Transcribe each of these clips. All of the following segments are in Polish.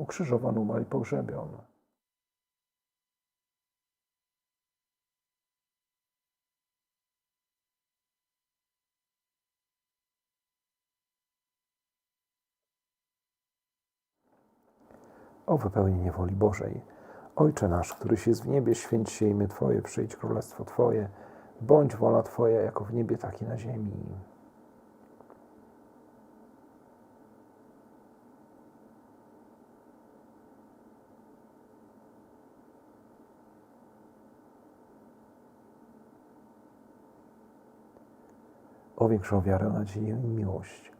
ukrzyżowan, umarł i pogrzebion. O wypełnienie woli Bożej. Ojcze nasz, któryś jest w niebie, święć się imię Twoje, przyjdź królestwo Twoje, bądź wola Twoja, jako w niebie, tak i na ziemi. O większą wiarę, nadzieję i miłość.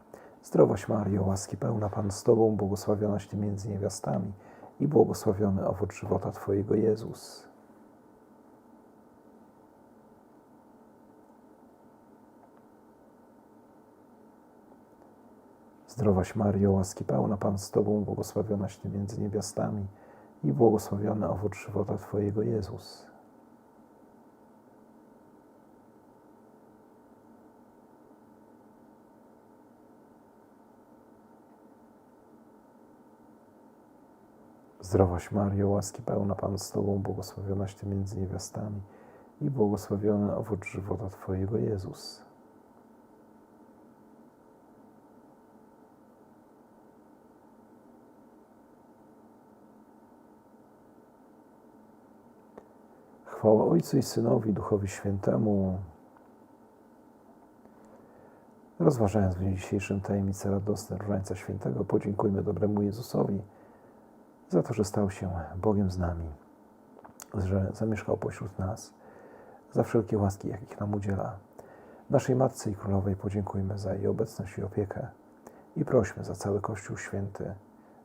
Zdrowaś Maryjo, łaski pełna Pan z Tobą, błogosławionaś Ty między niewiastami i błogosławiony owoc żywota Twojego Jezus. Zdrowaś Maryjo, łaski pełna Pan z Tobą, błogosławionaś Ty między niewiastami i błogosławiony owoc żywota Twojego Jezus. Zdrowaś Mario, łaski pełna Pan z Tobą, błogosławionaś Ty między niewiastami i błogosławiony owoc żywota Twojego Jezus. Chwała Ojcu i Synowi, Duchowi Świętemu. Rozważając w dniu dzisiejszym tajemnicę radosne Różańca Świętego, podziękujmy dobremu Jezusowi, za to, że stał się Bogiem z nami, że zamieszkał pośród nas, za wszelkie łaski, jakich nam udziela. Naszej Matce i Królowej podziękujmy za jej obecność i opiekę i prośmy za cały Kościół Święty,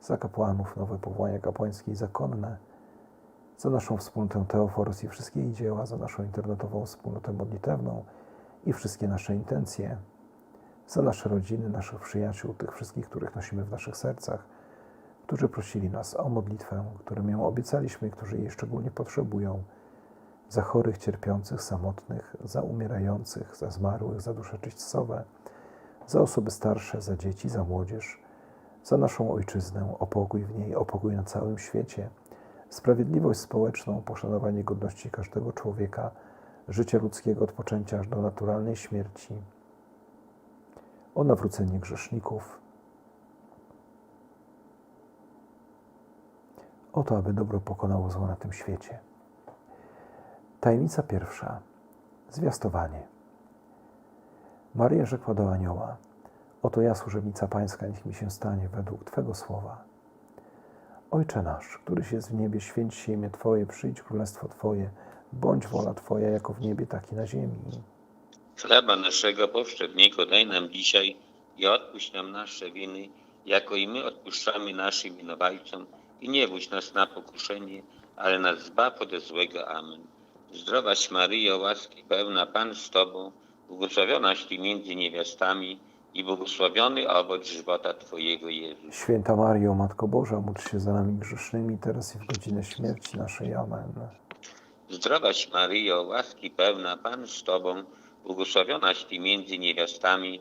za kapłanów, nowe powołania kapłańskie i zakonne, za naszą wspólnotę Teoforos i wszystkie jej dzieła, za naszą internetową wspólnotę modlitewną i wszystkie nasze intencje, za nasze rodziny, naszych przyjaciół, tych wszystkich, których nosimy w naszych sercach, którzy prosili nas o modlitwę, którym ją obiecaliśmy którzy jej szczególnie potrzebują, za chorych, cierpiących, samotnych, za umierających, za zmarłych, za dusze czyśćcowe, za osoby starsze, za dzieci, za młodzież, za naszą ojczyznę, o pokój w niej, o pokój na całym świecie, sprawiedliwość społeczną, poszanowanie godności każdego człowieka, życia ludzkiego od poczęcia aż do naturalnej śmierci, o nawrócenie grzeszników, o to, aby dobro pokonało zło na tym świecie. Tajemnica pierwsza. Zwiastowanie. Maryja rzekła do anioła: Oto ja, służebnica Pańska, niech mi się stanie według Twego słowa. Ojcze nasz, któryś jest w niebie, święć się imię Twoje, przyjdź królestwo Twoje, bądź wola Twoja, jako w niebie, tak i na ziemi. Chleba naszego powszedniego daj nam dzisiaj i odpuść nam nasze winy, jako i my odpuszczamy naszym winowajcom. I nie wódź nas na pokuszenie, ale nas zbaw ode złego. Amen. Zdrowaś Maryjo, łaski pełna, Pan z Tobą, błogosławionaś Ty między niewiastami i błogosławiony owoc żywota Twojego Jezus. Święta Mario, Matko Boża, módl się za nami grzesznymi, teraz i w godzinę śmierci naszej. Amen. Zdrowaś Maryjo, łaski pełna, Pan z Tobą, błogosławionaś Ty między niewiastami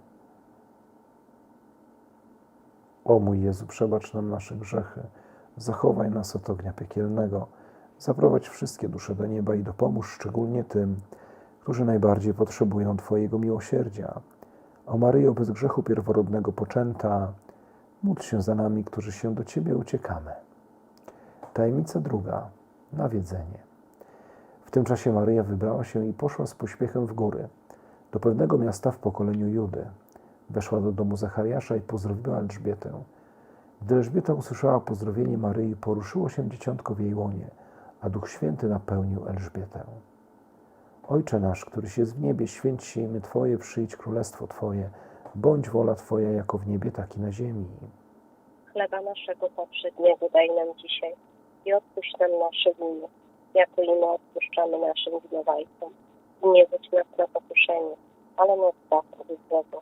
O mój Jezu, przebacz nam nasze grzechy, zachowaj nas od ognia piekielnego, zaprowadź wszystkie dusze do nieba i dopomóż szczególnie tym, którzy najbardziej potrzebują Twojego miłosierdzia. O Maryjo, bez grzechu pierworodnego poczęta, módl się za nami, którzy się do Ciebie uciekamy. Tajemnica druga. Nawiedzenie. W tym czasie Maryja wybrała się i poszła z pośpiechem w góry, do pewnego miasta w pokoleniu Judy. Weszła do domu Zachariasza i pozdrowiła Elżbietę. Gdy Elżbieta usłyszała pozdrowienie Maryi, poruszyło się dzieciątko w jej łonie, a Duch Święty napełnił Elżbietę. Ojcze nasz, któryś jest w niebie, święć się imię Twoje, przyjdź królestwo Twoje, bądź wola Twoja jako w niebie, tak i na ziemi. Chleba naszego powszedniego daj nam dzisiaj i odpuść nam nasze winy, jako i my odpuszczamy naszym winowajcom. I nie wódź nas na pokuszenie, ale nas zbaw od złego.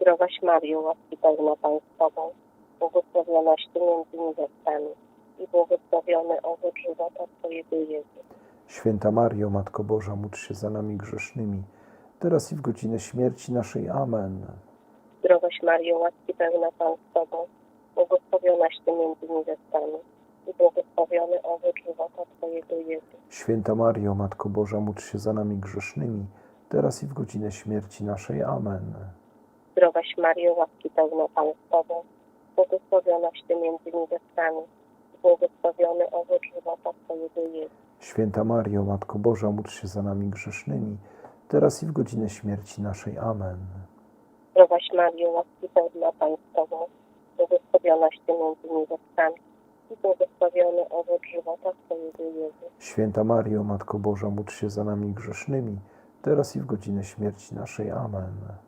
Zdrowaś Maryjo, łaski pełna Tobą, błogosławionaś Ty między niewiastami i błogosławiony owoc żywota Twojego Jezus. Święta Mario, Matko Boża, módl się za nami grzesznymi, teraz i w godzinę śmierci naszej. Amen. Zdrowaś Maryjo, łaski pełna Pan z Tobą, błogosławionaś Ty między niewiastami i błogosławiony owoc żywota Twojego Jezus. Święta Mario, Matko Boża, módl się za nami grzesznymi, teraz i w godzinę śmierci naszej. Amen. Zdrowaś Maryjo, łaski pełna Pan z Tobą, błogosławionaś Ty między niewiastami błogosławiony owoc żywota Twojego Jezus. Święta Mario, Matko Boża, módl się za nami grzesznymi, teraz i w godzinę śmierci naszej. Amen. Zdrowaś Maryjo, łaski pełna Pan z Tobą, błogosławionaś Ty między niewiastami i błogosławiony owoc żywota Twojego Jezus. Święta Mario, Matko Boża, módl się za nami grzesznymi, teraz i w godzinę śmierci naszej. Amen.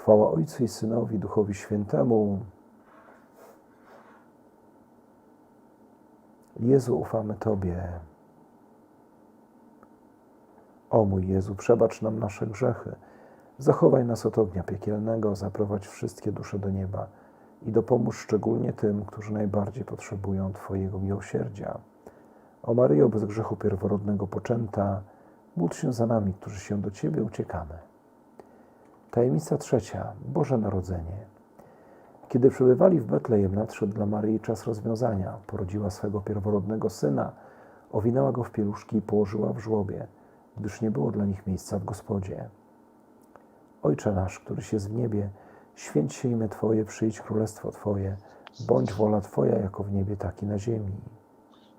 Chwała Ojcu i Synowi, Duchowi Świętemu. Jezu, ufamy Tobie. O mój Jezu, przebacz nam nasze grzechy, zachowaj nas od ognia piekielnego, zaprowadź wszystkie dusze do nieba i dopomóż szczególnie tym, którzy najbardziej potrzebują Twojego miłosierdzia. O Maryjo, bez grzechu pierworodnego poczęta, módl się za nami, którzy się do Ciebie uciekamy. Tajemnica trzecia. Boże Narodzenie. Kiedy przebywali w Betlejem, nadszedł dla Maryi czas rozwiązania. Porodziła swego pierworodnego syna, owinęła go w pieluszki i położyła w żłobie, gdyż nie było dla nich miejsca w gospodzie. Ojcze nasz, któryś jest w niebie, święć się imię Twoje, przyjdź królestwo Twoje, bądź wola Twoja jako w niebie, tak i na ziemi.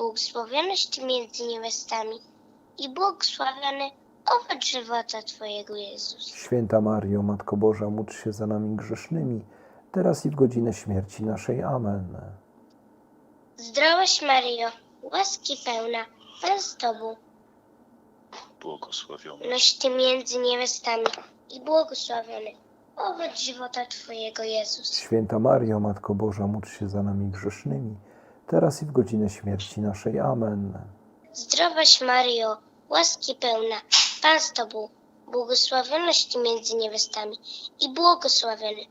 błogosławionaś Ty między niewiastami i błogosławiony owoc żywota Twojego Jezus. Święta Mario, Matko Boża, módl się za nami grzesznymi, teraz i w godzinę śmierci naszej. Amen. Zdrowaś Maryjo, łaski pełna, Pan z Tobą, Błogosławiony. noś Ty między niewiastami i błogosławiony owoc żywota Twojego Jezus. Święta Mario, Matko Boża, módl się za nami grzesznymi, teraz i w godzinę śmierci naszej. Amen. Zdrowaś Maryjo, łaski pełna, Pan z Tobą, błogosławionaś Ty między niewiastami i błogosławiony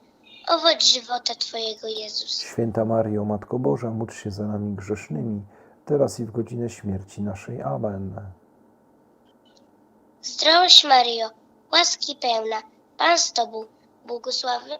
owoc żywota Twojego Jezus. Święta Mario, Matko Boża, módl się za nami grzesznymi, teraz i w godzinę śmierci naszej. Amen. Zdrowaś Maryjo, łaski pełna, Pan z Tobą, błogosławi-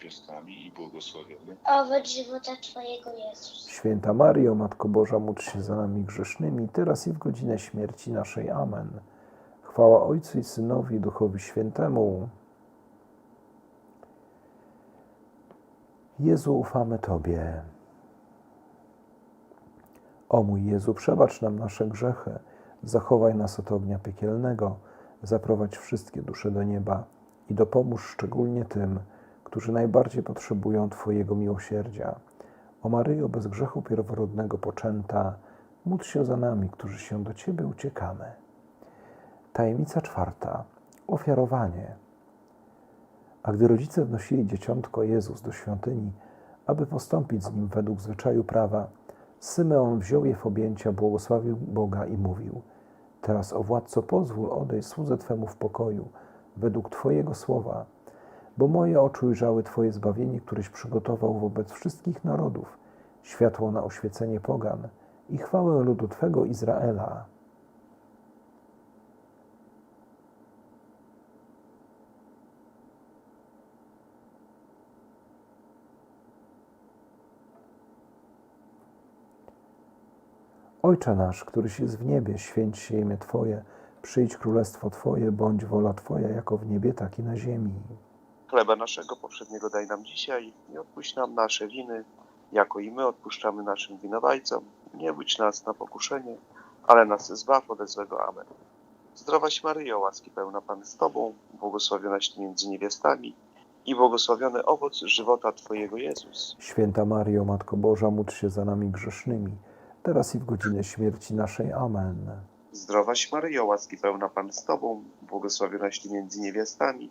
Niewiastami i błogosławiony. owoc żywota Twojego Jezus. Święta Mario, Matko Boża, módl się za nami grzesznymi, teraz i w godzinę śmierci naszej. Amen. Chwała Ojcu i Synowi i Duchowi Świętemu. Jezu, ufamy Tobie. O mój Jezu, przebacz nam nasze grzechy, zachowaj nas od ognia piekielnego, zaprowadź wszystkie dusze do nieba i dopomóż szczególnie tym, którzy najbardziej potrzebują Twojego miłosierdzia. O Maryjo, bez grzechu pierworodnego poczęta, módl się za nami, którzy się do Ciebie uciekamy. Tajemnica czwarta. Ofiarowanie. A gdy rodzice wnosili dzieciątko Jezus do świątyni, aby postąpić z nim według zwyczaju prawa, Symeon wziął je w objęcia, błogosławił Boga i mówił: Teraz, o władco, pozwól odejść słudze Twemu w pokoju, według Twojego słowa, bo moje oczy ujrzały Twoje zbawienie, któreś przygotował wobec wszystkich narodów, światło na oświecenie pogan i chwałę ludu Twego Izraela. Ojcze nasz, któryś jest w niebie, święć się imię Twoje, przyjdź królestwo Twoje, bądź wola Twoja, jako w niebie, tak i na ziemi. Chleba naszego powszedniego daj nam dzisiaj i odpuść nam nasze winy, jako i my odpuszczamy naszym winowajcom. Nie budź nas na pokuszenie, ale nas zbaw ode złego. Amen. Zdrowaś Maryjo, łaski pełna Pan z Tobą, błogosławionaś Ty między niewiastami i błogosławiony owoc żywota Twojego Jezus. Święta Mario, Matko Boża, módl się za nami grzesznymi, teraz i w godzinę śmierci naszej. Amen. Zdrowaś Maryjo, łaski pełna Pan z Tobą, błogosławionaś Ty między niewiastami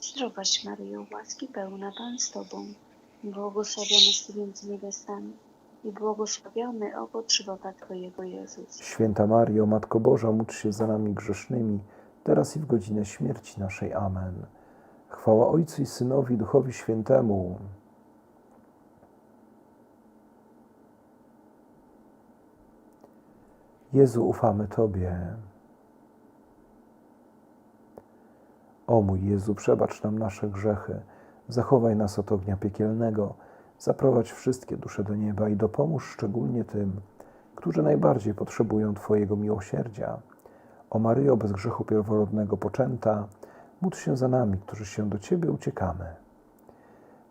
Zdrowaś Maryjo, łaski pełna Pan z Tobą, błogosławionaś Ty między niewiastami i błogosławiony owoc żywota Twojego Jezus. Święta Mario, Matko Boża, módl się za nami grzesznymi, teraz i w godzinę śmierci naszej. Amen. Chwała Ojcu i Synowi, Duchowi Świętemu. Jezu, ufamy Tobie. O mój Jezu, przebacz nam nasze grzechy, zachowaj nas od ognia piekielnego, zaprowadź wszystkie dusze do nieba i dopomóż szczególnie tym, którzy najbardziej potrzebują Twojego miłosierdzia. O Maryjo, bez grzechu pierworodnego poczęta, módl się za nami, którzy się do Ciebie uciekamy.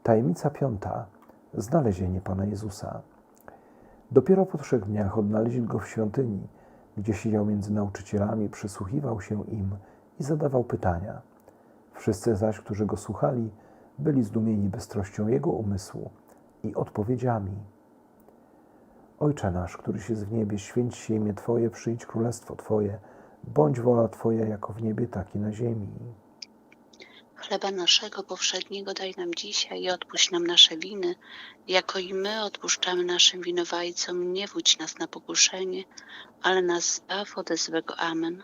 Tajemnica piąta. Znalezienie Pana Jezusa. Dopiero po trzech dniach odnaleźli Go w świątyni, gdzie siedział między nauczycielami, przysłuchiwał się im i zadawał pytania. Wszyscy zaś, którzy Go słuchali, byli zdumieni bystrością Jego umysłu i odpowiedziami. Ojcze nasz, któryś jest w niebie, święć się imię Twoje, przyjdź królestwo Twoje, bądź wola Twoja jako w niebie, tak i na ziemi. Chleba naszego powszedniego daj nam dzisiaj i odpuść nam nasze winy, jako i my odpuszczamy naszym winowajcom. Nie wódź nas na pokuszenie, ale nas zbaw ode złego. Amen.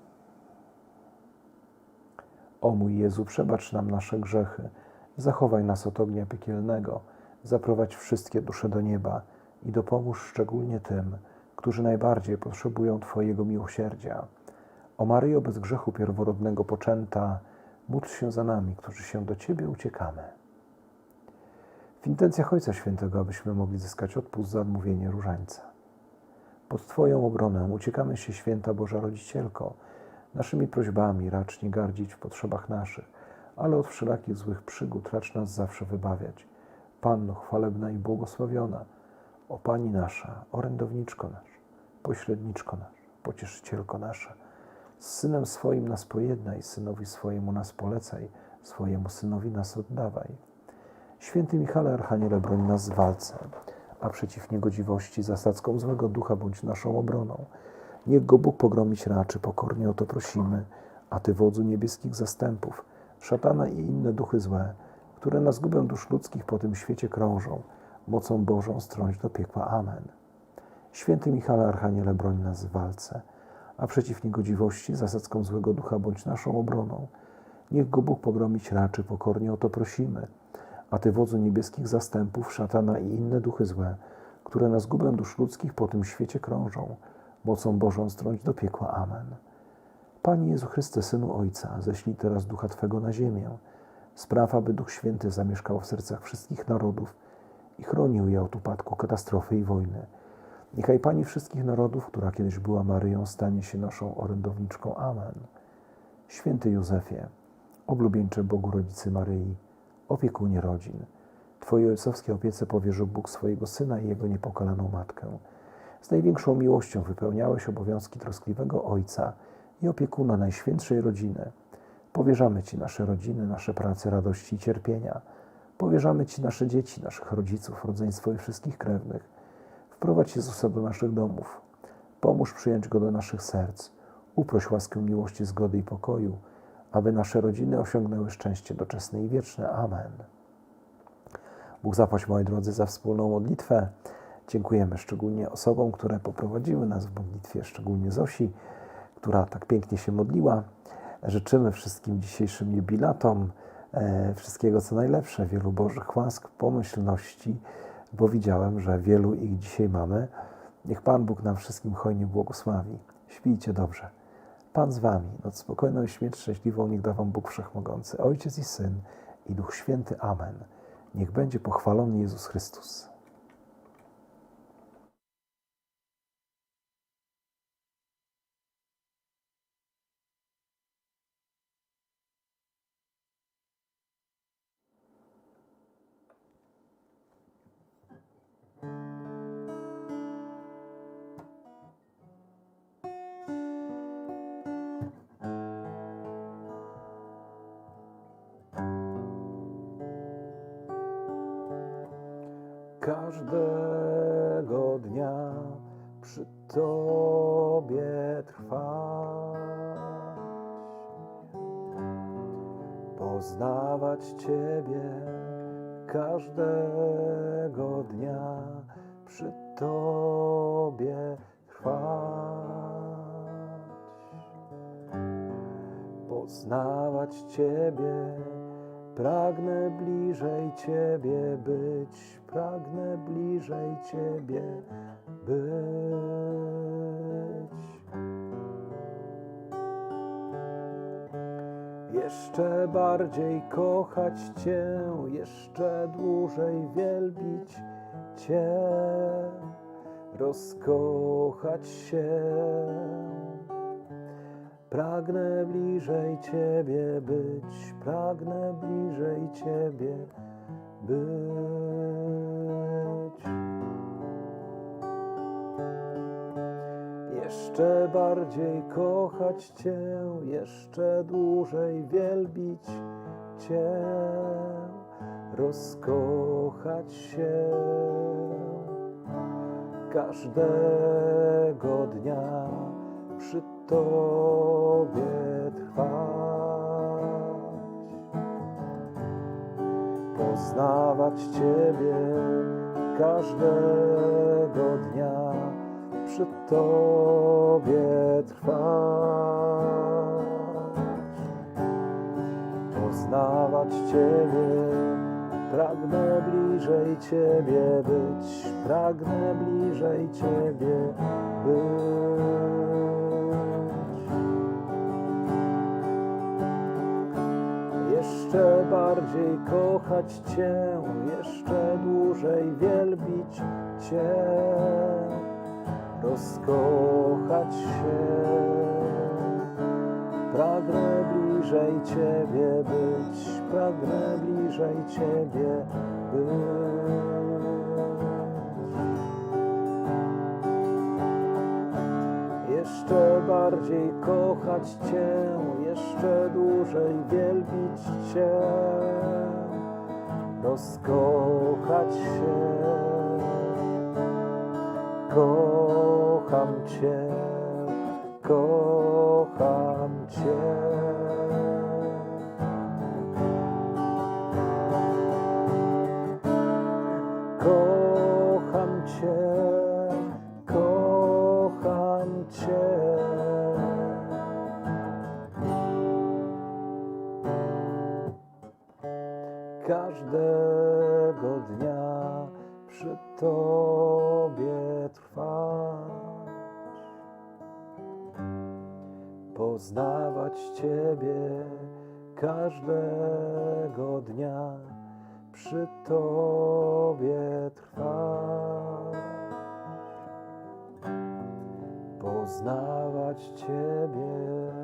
O mój Jezu, przebacz nam nasze grzechy, zachowaj nas od ognia piekielnego, zaprowadź wszystkie dusze do nieba i dopomóż szczególnie tym, którzy najbardziej potrzebują Twojego miłosierdzia. O Maryjo bez grzechu pierworodnego poczęta, módl się za nami, którzy się do Ciebie uciekamy. W intencjach Ojca Świętego, abyśmy mogli zyskać odpust za odmówienie różańca. Pod Twoją obronę uciekamy się, Święta Boża Rodzicielko, naszymi prośbami racz nie gardzić w potrzebach naszych, ale od wszelakich złych przygód racz nas zawsze wybawiać. Panno chwalebna i błogosławiona, o Pani nasza, orędowniczko nasz, pośredniczko nasz, pocieszycielko nasza, z Synem swoim nas pojednaj, Synowi swojemu nas polecaj, swojemu Synowi nas oddawaj. Święty Michale Archaniele, broń nas w walce, a przeciw niegodziwości zasadzką złego ducha bądź naszą obroną. Niech go Bóg pogromić raczy, pokornie o to prosimy, a Ty wodzu niebieskich zastępów, szatana i inne duchy złe, które na zgubę dusz ludzkich po tym świecie krążą, mocą Bożą strąć do piekła. Amen. Święty Michale Archaniele, broń nas w walce, a przeciw niegodziwości zasadzką złego ducha bądź naszą obroną. Niech go Bóg pogromić raczy, pokornie o to prosimy, a Ty wodzu niebieskich zastępów, szatana i inne duchy złe, które na zgubę dusz ludzkich po tym świecie krążą, mocą Bożą strąć do piekła. Amen. Panie Jezu Chryste, Synu Ojca, ześlij teraz Ducha Twego na ziemię. Spraw, aby Duch Święty zamieszkał w sercach wszystkich narodów i chronił je od upadku, katastrofy i wojny. Niechaj Pani wszystkich narodów, która kiedyś była Maryją, stanie się naszą orędowniczką. Amen. Święty Józefie, oblubieńcze Bogu Rodzicy Maryi, opiekunie rodzin, Twojej ojcowskiej opiece powierzył Bóg swojego Syna i Jego niepokalaną Matkę. Z największą miłością wypełniałeś obowiązki troskliwego Ojca i opiekuna Najświętszej Rodziny. Powierzamy Ci nasze rodziny, nasze prace, radości i cierpienia. Powierzamy Ci nasze dzieci, naszych rodziców, rodzeństwo i wszystkich krewnych. Wprowadź Jezusa do naszych domów. Pomóż przyjąć Go do naszych serc. Uproś łaskę miłości, zgody i pokoju, aby nasze rodziny osiągnęły szczęście doczesne i wieczne. Amen. Bóg zapłać, moi drodzy, za wspólną modlitwę. Dziękujemy szczególnie osobom, które poprowadziły nas w modlitwie, szczególnie Zosi, która tak pięknie się modliła. Życzymy wszystkim dzisiejszym jubilatom e, wszystkiego co najlepsze, wielu Bożych łask, pomyślności, bo widziałem, że wielu ich dzisiaj mamy. Niech Pan Bóg nam wszystkim hojnie błogosławi. Śpijcie dobrze. Pan z wami, noc spokojną i śmierć szczęśliwą niech da wam Bóg Wszechmogący, Ojciec i Syn i Duch Święty. Amen. Niech będzie pochwalony Jezus Chrystus. Poznawać Ciebie. Pragnę bliżej Ciebie być, pragnę bliżej Ciebie być. Jeszcze bardziej kochać Cię, jeszcze dłużej wielbić Cię, rozkochać się. Pragnę bliżej Ciebie być, pragnę bliżej Ciebie być. Jeszcze bardziej kochać Cię, jeszcze dłużej wielbić Cię, rozkochać się każdego dnia przy Tobie trwać, poznawać Ciebie każdego dnia przy Tobie trwać, poznawać Ciebie. Pragnę bliżej Ciebie być, pragnę bliżej Ciebie być. Jeszcze bardziej kochać Cię, jeszcze dłużej wielbić Cię, rozkochać się. Pragnę bliżej Ciebie być, pragnę bliżej Ciebie być. Jeszcze bardziej kochać Cię, jeszcze dłużej wielbić Cię, rozkochać się. Kocham Cię, kocham Cię. Każdego dnia przy Tobie trwać, poznawać Ciebie każdego dnia przy Tobie trwać, poznawać Ciebie